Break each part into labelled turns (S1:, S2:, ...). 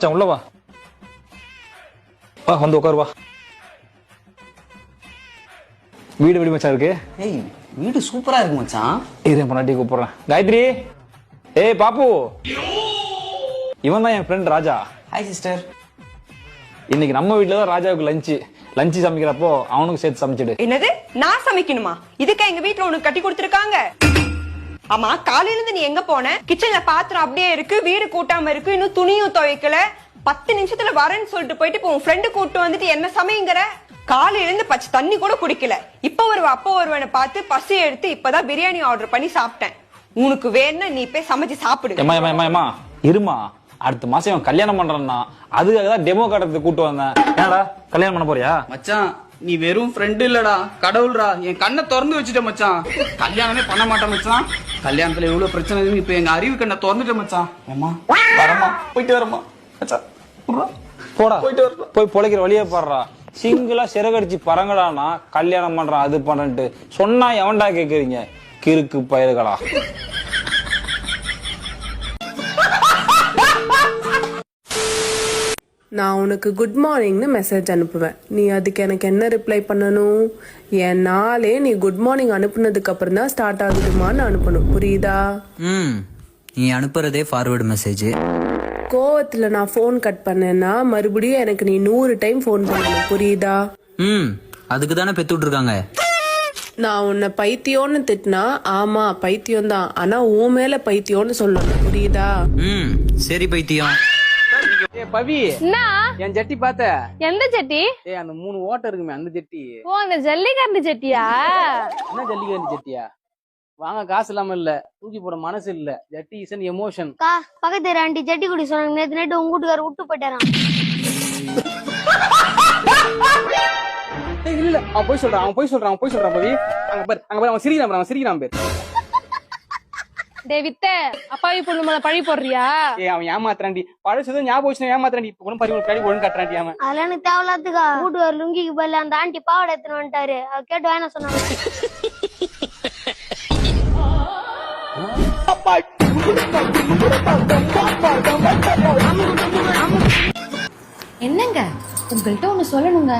S1: மச்சான் உள்ள வா வா வந்து உட்காரு வா வீடு எப்படி மச்சான் இருக்கு
S2: ஏய் வீடு சூப்பரா இருக்கு மச்சான்
S1: இரு பொண்டாட்டி கூப்பிடுறேன் காயத்ரி ஏய் பாப்பு இவன் தான் என் ஃப்ரெண்ட் ராஜா
S2: ஹாய் சிஸ்டர்
S1: இன்னைக்கு நம்ம வீட்ல தான் ராஜாவுக்கு லஞ்சு லஞ்சு சமைக்கிறப்போ அவனுக்கு சேர்த்து சமைச்சிடு.
S3: என்னது? நான் சமைக்கணுமா? இதுக்கா எங்க வீட்ல உனக்கு கட்டி கொடுத்துருக்காங்க? ஆமா காலையில இருந்து நீ எங்க போன? கிச்சன்ல பாத்திரம் அப்படியே இருக்கு வீடு கூட்டாம இருக்கு இன்னும் துணியும் துவைக்கல. பத்து நிமிஷத்துல வரேன்னு சொல்லிட்டு போயிட்டு இப்போ உன் ஃப்ரெண்டு கூட்டு வந்துட்டு என்ன சமைங்கிற காலையில இருந்து பச்சை தண்ணி கூட குடிக்கல. இப்ப வருவ அப்ப வருவனை பார்த்து பசி எடுத்து இப்பதான் பிரியாணி ஆர்டர் பண்ணி சாப்பிட்டேன். உனக்கு வேணும்னா நீ போய் சமைச்சு சாப்பிடு.
S1: இருமா. அடுத்த மாசம் கல்யாணம் பண்றான்னா அதுக்காக தான் டெமோ காட்டுறதுக்கு கூட்டு வந்தேன். என்னடா கல்யாணம் பண்ண போறியா?
S2: மச்சான் நீ வெறும் ஃப்ரெண்டு இல்லடா. கடவுள்டா என் கண்ணை திறந்து வச்சுட்ட மச்சான். கல்யாணமே பண்ண மாட்டேன் மச்சான். கல்யாணத்துல எவ்வளவு பிரச்சனை இருக்குன்னு இப்ப எங்க அறிவு கண்ணை திறந்துட்ட மச்சான். ஏமா வரமா போயிட்டு வரமா மச்சான்.
S1: போடா.
S2: போயிட்டு வரப்பா.
S1: போய் பொழைக்கிற வழியே பாடுறா. சிங்கிளா சிறகடிச்சு பறங்கடானா கல்யாணம் பண்றான் அது பண்றேன்ட்டு சொன்னா எவன்டா கேக்குறீங்க? கிறுக்கு பயல்களா.
S4: நான் உனக்கு குட் மார்னிங்னு மெசேஜ் அனுப்புவேன். நீ அதுக்கு எனக்கு என்ன ரிப்ளை பண்ணணும்? என் நாளே நீ குட் மார்னிங் அனுப்புனதுக்கு அப்புறம் தான் ஸ்டார்ட் ஆகுதுமான்னு அனுப்பணும். புரியுதா?
S5: ம். நீ அனுப்புறதே ஃபார்வர்டு மெசேஜ்
S4: கோவத்துல நான் ஃபோன் கட் பண்ணேன்னா மறுபடியும் எனக்கு நீ நூறு டைம் ஃபோன் பண்ணணும். புரியுதா?
S5: ம். அதுக்கு தானே பெத்து விட்ருக்காங்க
S4: நான் உன்னை பைத்தியம்னு திட்டினா ஆமா பைத்தியம் தான் ஆனா உன் மேல பைத்தியம்னு சொல்லணும். புரியுதா?
S5: ம். சரி பைத்தியம்.
S6: பவி.
S7: என்ன?
S6: என் ஜட்டி பார்த்த.
S7: எந்த சட்டி
S6: ஏய் அந்த மூணு ஓட்டை இருக்குமே அந்த ஜட்டி.
S7: ஓ அந்த ஜல்லிக்கரண்டி சட்டியா
S6: என்ன ஜல்லிக்கட்டு ஜட்டியா? வாங்க காசு இல்லாம இல்ல. தூக்கி போட மனசு இல்ல. ஜட்டி இஸ் எமோஷன்
S8: பக்கத்து ஆண்டி ஜட்டி குடி சொன்னாங்க. நேத்து நைட்டு உங்க வீட்டுக்கார விட்டு போயிட்டாராம்.
S6: இல்ல இல்ல. அவன் போய் சொல்றான் அவன் போய் சொல்றான் அவன் போய் சொல்றான் பவி. அங்க பாரு அங்க பாரு அவன் சிரிக்கிறான் பாரு, அவன் சிரிக்கிறான் பேர்.
S7: டே வித்த அப்பாவி பொண்ணு மேல பழி போடுறியா?
S6: ஏய் அவன் ஏமாத்துறான்டி. பழசு ஞாபகம் வச்சு ஏமாத்துறான்டி. இப்ப கூட பறி ஒரு கடி ஒழுங்கு கட்டுறான்டி அவன்.
S8: அதெல்லாம் எனக்கு தேவையில்லாத்துக்கா. வீட்டுக்கார லுங்கிக்கு பதில அந்த ஆண்டி பாவாடை எடுத்துன்னு வந்துட்டாரு. அதை கேட்டு வேணாம் சொன்னாங்க.
S9: என்னங்க? உங்கள்கிட்ட ஒண்ணு சொல்லணுங்க.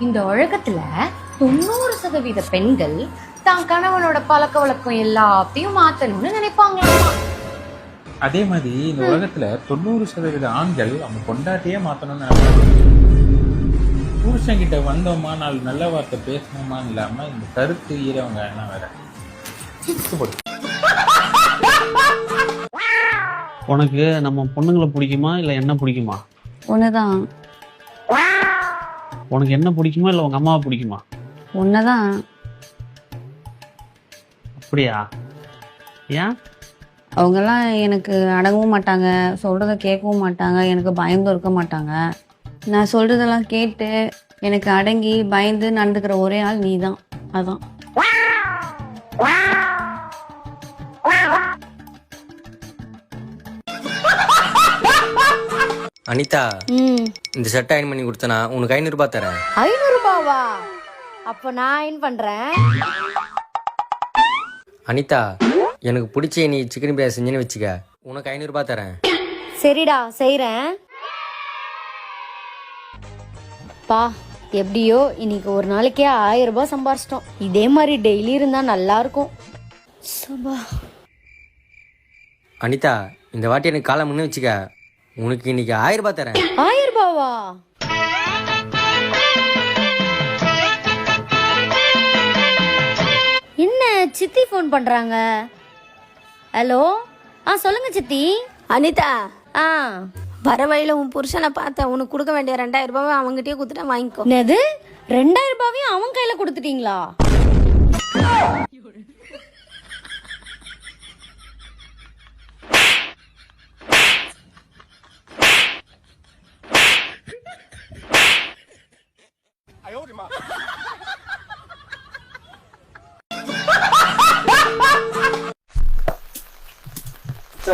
S9: இந்த உலகத்துல தொண்ணூறு சதவீத பெண்கள் தான் கணவனோட பழக்க வழக்கம் எல்லாத்தையும் மாத்தணும்னு நினைப்பாங்களாமா
S10: அதே மாதிரி இந்த உலகத்துல தொண்ணூறு சதவீத ஆண்கள் அவங்க பொண்டாட்டியே மாத்தணும்னு நினைப்பாங்க. புருஷன் கிட்ட வந்தோமா நாலு நல்ல வார்த்தை பேசணுமா இல்லாம இந்த கருத்து ஈரவங்க என்ன வேற.
S11: உனக்கு நம்ம பொண்ணுங்களை பிடிக்குமா இல்ல என்ன பிடிக்குமா?
S9: ஒண்ணுதான்.
S11: உனக்கு என்ன பிடிக்குமா இல்ல உங்க அம்மாவை பிடிக்குமா?
S9: ஒண்ணுதான்.
S11: அப்படியா? ஏன்?
S9: அவங்கெல்லாம் எனக்கு அடங்கவும் மாட்டாங்க சொல்றத கேட்கவும் மாட்டாங்க எனக்கு பயந்தும் இருக்க மாட்டாங்க. நான் சொல்றதெல்லாம் கேட்டு எனக்கு அடங்கி பயந்து நடந்துக்கிற ஒரே ஆள் நீ தான் அதான்.
S5: அனிதா
S8: ம்.
S5: இந்த ஷர்ட் அயன் பண்ணி கொடுத்தனா உனக்கு ஐநூறு ரூபாய் தரேன்.
S8: ஐநூறு ரூபாவா? அப்ப நான் அயன் பண்றேன்.
S5: அனிதா எனக்கு பிடிச்ச நீ சிக்கன் பிரியாணி செஞ்சுன்னு வச்சுக்க. உனக்கு ஐநூறு ரூபாய் தரேன்.
S8: சரிடா செய்றேன். பா எப்படியோ இன்னைக்கு ஒரு நாளைக்கே ஆயிரம் ரூபாய் சம்பாரிச்சிட்டோம். இதே மாதிரி டெய்லி இருந்தா நல்லா இருக்கும். சபா.
S5: அனிதா இந்த வாட்டி எனக்கு காலை முன்னு வச்சுக்க. உனக்கு இன்னைக்கு ஆயிரம் ரூபாய் தரேன்.
S8: ஆயிரம் ரூபாவா? சித்தி ஃபோன் பண்றாங்க. ஹலோ ஆ சொல்லுங்க சித்தி.
S12: அனிதா.
S8: ஆ.
S12: வர வழியில உன் புருஷனை பார்த்தேன் உனக்கு கொடுக்க வேண்டிய ரெண்டாயிரம் ரூபாவை அவங்ககிட்டயே கொடுத்துட்டா வாங்கிக்கோ.
S8: என்னது? ரெண்டாயிரம் ரூபாவையும் அவன் கையில கொடுத்துட்டீங்களா?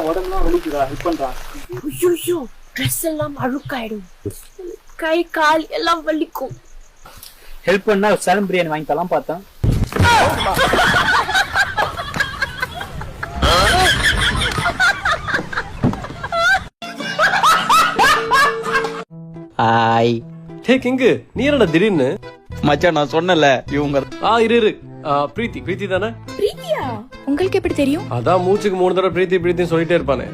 S6: உடம்புலாம் வலிக்குதா? ஹெல்ப் பண்றான்
S12: ஐயோ ட்ரெஸ் எல்லாம் அழுக்காயிடும். கை கால் எல்லாம் வலிக்கும்.
S6: ஹெல்ப் பண்ணா சலம் பிரியாணி வாங்கி தரலாம் பார்த்தேன்.
S13: ஹாய்
S14: டே கிங்கு நீ என்னடா திடீர்னு?
S13: மச்சான் நான் சொன்னல இவங்க
S14: ஆ இரு இரு. ஆ, பிரீத்தி பிரீத்தி தானே?
S15: உங்களுக்கு எப்படி தெரியும்?
S14: அதான் மூச்சுக்கு மூணு தடவை பிரீத்தி பிரீத்தின்னு சொல்லிட்டே இருப்பானே.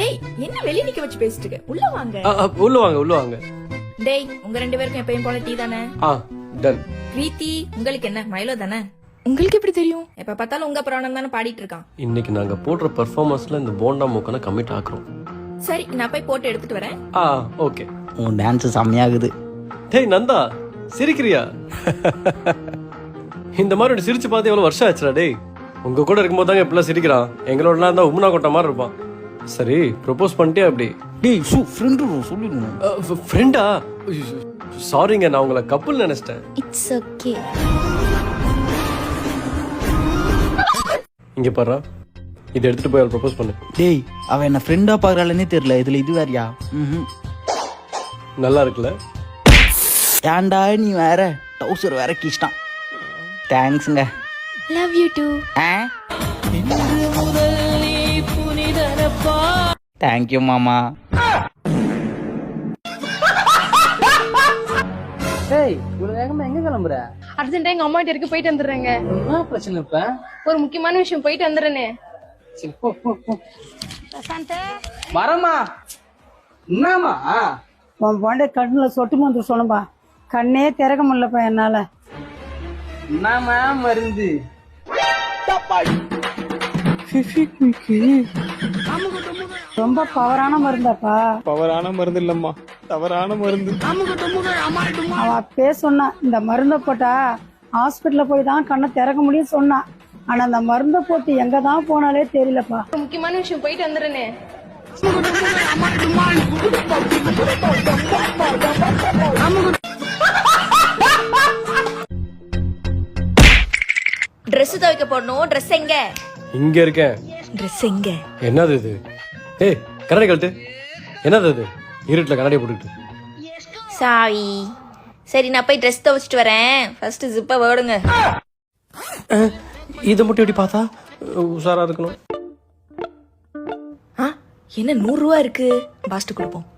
S15: டேய் என்ன வெளிய நிக்க வச்சு பேசிட்டு இருக்க உள்ள வாங்க.
S14: உள்ள வாங்க உள்ள வாங்க.
S15: டேய் உங்க ரெண்டு பேருக்கும் எப்பயும் போல டீ தானே?
S14: ஆ டன்
S15: பிரீத்தி உங்களுக்கு என்ன? மைலோ தானே? உங்களுக்கு எப்படி தெரியும்? எப்ப பார்த்தாலும் உங்க புராணம் தானே பாடிட்டு இருக்கான்.
S14: இன்னைக்கு நாங்க போடுற பெர்ஃபார்மன்ஸ்ல இந்த போண்டா மூக்கனை கமிட் ஆக்குறோம்.
S15: சரி நான் போய் போட்டு எடுத்துட்டு வரேன்.
S14: ஆ ஓகே
S13: உன் டான்ஸ் செம்மையாகுது.
S14: டேய் நந்தா சிரிக்கிறியா? இந்த மாதிரி ஒரு சிரிச்சு பார்த்து எவ்வளவு வருஷம் ஆச்சுடா டேய். உங்க கூட இருக்கும்போது தாங்க இப்பெல்லாம் சிரிக்கிறான். எங்களோடலாம் இருந்தா உம்னா கொட்ட மாதிரி இருப்பான். சரி ப்ரொபோஸ் பண்ணிட்டே அப்படி
S13: டேய் சு ஃப்ரெண்டு சொல்லிடணும்
S14: ஃப்ரெண்டா சாரிங்க நான் உங்களை கப்புள் நினைச்சிட்டேன்.
S8: இட்ஸ் ஓகே
S14: இங்க பாரு இதை எடுத்துட்டு போய் அவள் ப்ரொபோஸ் பண்ணு.
S13: டேய் அவ என்ன ஃப்ரெண்டா பாக்குறாளே தெரியல. இதுல இது வேறயா.
S14: நல்லா இருக்குல்ல?
S13: ஏன்டா நீ வேற? டவுசர் வேற கீச்சிட்டான். தேங்க்ஸுங்க
S8: லவ் யூ டூ
S13: ஆ? தேங்க்யூ மாமா.
S14: டேய் இவ்வளவு வேகமா எங்க கிளம்புற?
S7: அர்ஜென்ட்டா எங்க அம்மா வீட்டு வரைக்கும் போயிட்டு வந்துடுறேங்க.
S14: என்ன பிரச்சனை இப்ப?
S7: ஒரு முக்கியமான விஷயம் போயிட்டு வந்துடுறேனே.
S14: சரி போ போ போ. வரமா என்னமா
S16: உன் பாண்டே கண்ணுல சொட்டு மருந்து சொல்லும்பா கண்ணே திறக்க முடியலப்பா என்னால.
S14: என்னமா மருந்து?
S16: ரொம்ப பவரான மருந்தாப்பா.
S1: பவரான மருந்து இல்லம்மா. தவறான மருந்து.
S16: அவ அப்பே சொன்னா இந்த மருந்தை போட்டா ஹாஸ்பிட்டல்ல போய் தான் கண்ணை திறக்க முடியும் சொன்னா. ஆனா அந்த மருந்தை போட்டு எங்க தான் போனாலே தெரியலப்பா.
S7: முக்கியமான விஷயம் போயிட்டு வந்துடுறேனே.
S15: Dress துவைக்க போடணும் Dress எங்க?
S14: இங்க இருக்கேன்.
S15: Dress எங்க?
S14: என்னது இது? ஏய் கண்ணாடி கழட்டு. என்னது இது? இருட்டுல கண்ணாடி போட்டுக்கிட்டு.
S15: சாரி சரி நான் போய் Dress துவைச்சிட்டு வரேன். ஃபர்ஸ்ட் ஜிப்பை வேடுங்க
S14: இதை மட்டும் எப்படி பார்த்தா உஷாரா இருக்கணும்.
S15: ஆ என்ன நூறு ரூபா இருக்கு? பாஸ்ட் கொடுப்போம்.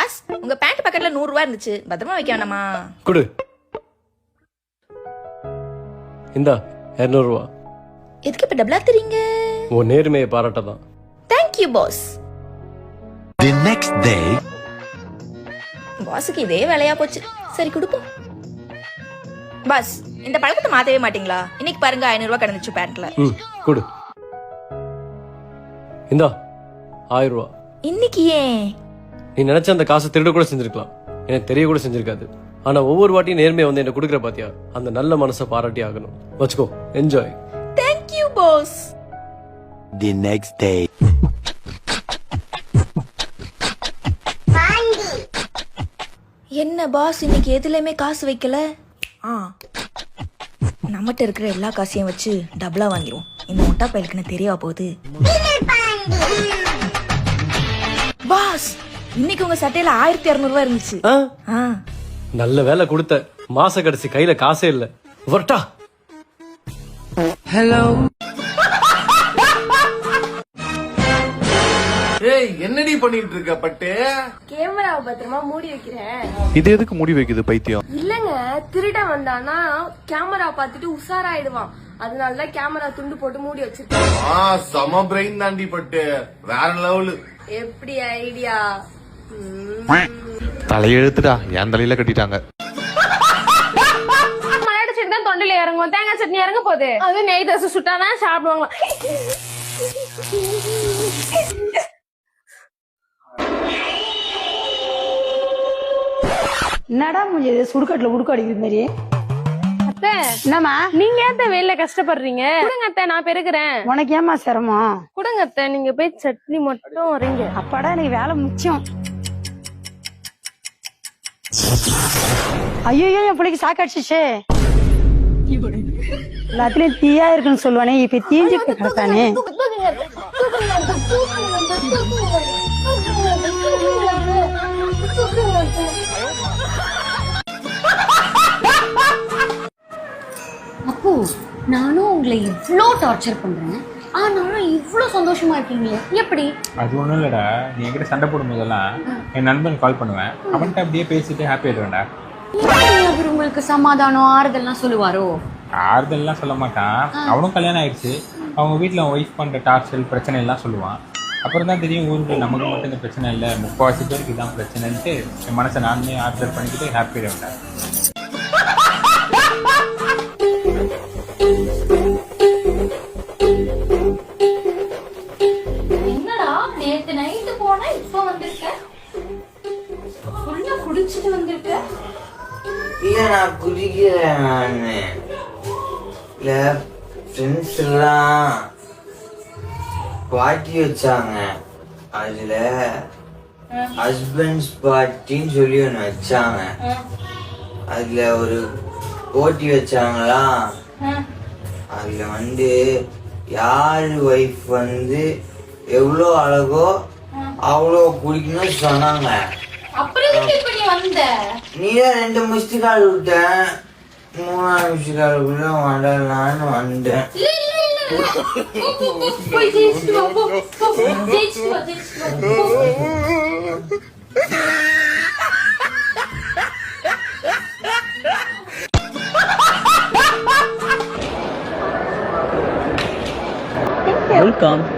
S15: பாஸ் உங்க பேண்ட் பக்கெட்ல நூறு ரூபா இருந்துச்சு. பத்திரமா வைக்க வேணாமா?
S14: கொடு. இந்தா இரநூறுவா.
S15: எதுக்கு இப்ப டபுளா தெரியுங்க
S14: உன் நேர்மையை பாராட்டதான்.
S15: Thank you boss
S17: The next day.
S15: பாஸுக்கு இதே வேலையா போச்சு. சரி கொடுப்போம். பாஸ் இந்த பழக்கத்தை மாத்தவே மாட்டீங்களா? இன்னைக்கு பாருங்க ஐநூறு ரூபாய் கிடந்துச்சு பேண்ட்ல
S14: ம் கொடு. இந்தா ஆயிரம் ரூபா
S15: இன்னைக்கு ஏன்?
S14: நீ நினைச்ச அந்த காசை திருட கூட செஞ்சிருக்கலாம். எனக்கு தெரிய கூட செஞ்சிருக்காது. ஆனா ஒவ்வொரு வாட்டியும் நேர்மையை வந்து என்ன கொடுக்குற பாத்தியா? அந்த நல்ல மனசை பாராட்டி ஆகணும். வச்சுக்கோ enjoy
S15: thank you boss
S17: The next day.
S15: என்ன பாஸ் இன்னைக்கு எதுலயுமே காசு வைக்கல? ஆ. நம்மகிட்ட இருக்கிற எல்லா காசையும் வச்சு டபுளா வாங்கிடுவோம் இந்த முட்டா பயலுக்கு என்ன தெரியவா போகுது? பாஸ் இன்னைக்கு உங்க சட்டையில ஆயிரத்தி இரநூறுவா இருந்துச்சு.
S14: ஆ?
S15: ஆ.
S14: நல்ல வேலை கொடுத்த மாச கடைசி கையில காசே இல்ல. வரட்டா.
S17: ஏய் என்னடி பண்ணிட்டு இருக்க பட்டு?
S7: கேமராவை பத்திரமா மூடி வைக்கிறேன்.
S17: இது எதுக்கு முடி வைக்குது பைத்தியம்?
S7: இல்லங்க திருட வந்தானா கேமரா பார்த்துட்டு உஷாராயிடுவான். அதனாலதான் கேமரா துண்டு போட்டு மூடி வச்சிருக்கேன்.
S17: ஆ சம பிரெயின் தாண்டி பட்டு. வேற லெவலு.
S7: எப்படி ஐடியா?
S17: தலையெழுத்துடா என் தலையில கட்டிட்டாங்க.
S7: தான் தொண்டையில இறங்கும். தேங்காய் சட்னி இறங்க போகுது. அது நெய் தோசை சுட்டானா சாப்பிடுவாங்க.
S16: என்னடா முடிஞ்சது சுடுகாட்டுல உடுக்க அடிக்கிற மாதிரி
S7: அத்தை
S16: என்னம்மா?
S7: நீங்க ஏத்த வெயில கஷ்டப்படுறீங்க? கொடுங்க அத்தை நான் பெருக்கிறேன்
S16: உனக்கு ஏமா சிரமம்?
S7: கொடுங்க அத்தை நீங்க போய் சட்னி மட்டும் வரீங்க
S16: அப்பாடா எனக்கு வேலை முக்கியம். ஐயோ என் பிள்ளைக்கு சாக்காடிச்சிச்சே எல்லாத்துலயும் தீயா இருக்குன்னு சொல்லுவானே இப்ப தீஞ்சு கிடக்கானே
S8: அப்போ நானும் உங்களை இவ்வளோ டார்ச்சர் பண்றேன். ஆனாலும் ஆனா இவ்வளவு சந்தோஷமா இருக்கீங்களே. எப்படி?
S10: அது ஒண்ணும் இல்லடா. நீ என்கிட்ட சண்டை போடும் போதெல்லாம் என் நண்பன் கால் பண்ணுவேன். அவன்கிட்ட அப்படியே பேசிட்டு ஹாப்பி ஆயிடுவேன்டா.
S8: அவர் உங்களுக்கு சமாதானம் ஆறுதல்லாம் சொல்லுவாரோ?
S10: ஆறுதல்லாம் சொல்ல மாட்டான். அவனும் கல்யாணம் ஆயிடுச்சு. அவங்க வீட்டில் அவன் ஒய்ஃப் பண்ணுற டார்ச்சல் பிரச்சனை எல்லாம் சொல்லுவான். அப்புறம் தான் தெரியும் ஊருக்கு நமக்கு மட்டும் இந்த பிரச்சனை இல்லை. முக்கால்வாசி பேருக்கு இதான் பிரச்சனைன்ட்டு என் மனசை நானே ஆறுதல் பண்ணிக்கிட்டு ஹாப்பி ஆயிடுவேன்டா.
S18: இல்ல நான் குடிக்கிறேன். நானு இல்ல ஃப்ரெண்ட்ஸ் எல்லாம் பார்ட்டி வச்சாங்க. அதுல ஹஸ்பண்ட்ஸ் பார்ட்டின்னு சொல்லி ஒன்று வச்சாங்க. அதுல ஒரு போட்டி வச்சாங்களா? அதுல வந்து யார் ஒய்ஃப் வந்து எவ்வளோ அழகோ அவ்வளோ குடிக்கணும்னு சொன்னாங்க.
S8: அப்புறம் எதுக்கு இப்ப நீ வந்த
S18: நீ தான் ரெண்டு மிஸ்டு கால் விட்ட மூணாவது மிஸ்டு காலுக்குள்ள வரலான்னு வந்தேன்
S8: இல்ல இல்ல இல்ல போ, போ, போ. போய் ஜெயிச்சுட்டு வா போ போ. ஜெயிச்சுட்டு வா ஜெயிச்சுட்டு வா போ.
S13: Welcome
S8: Welcome.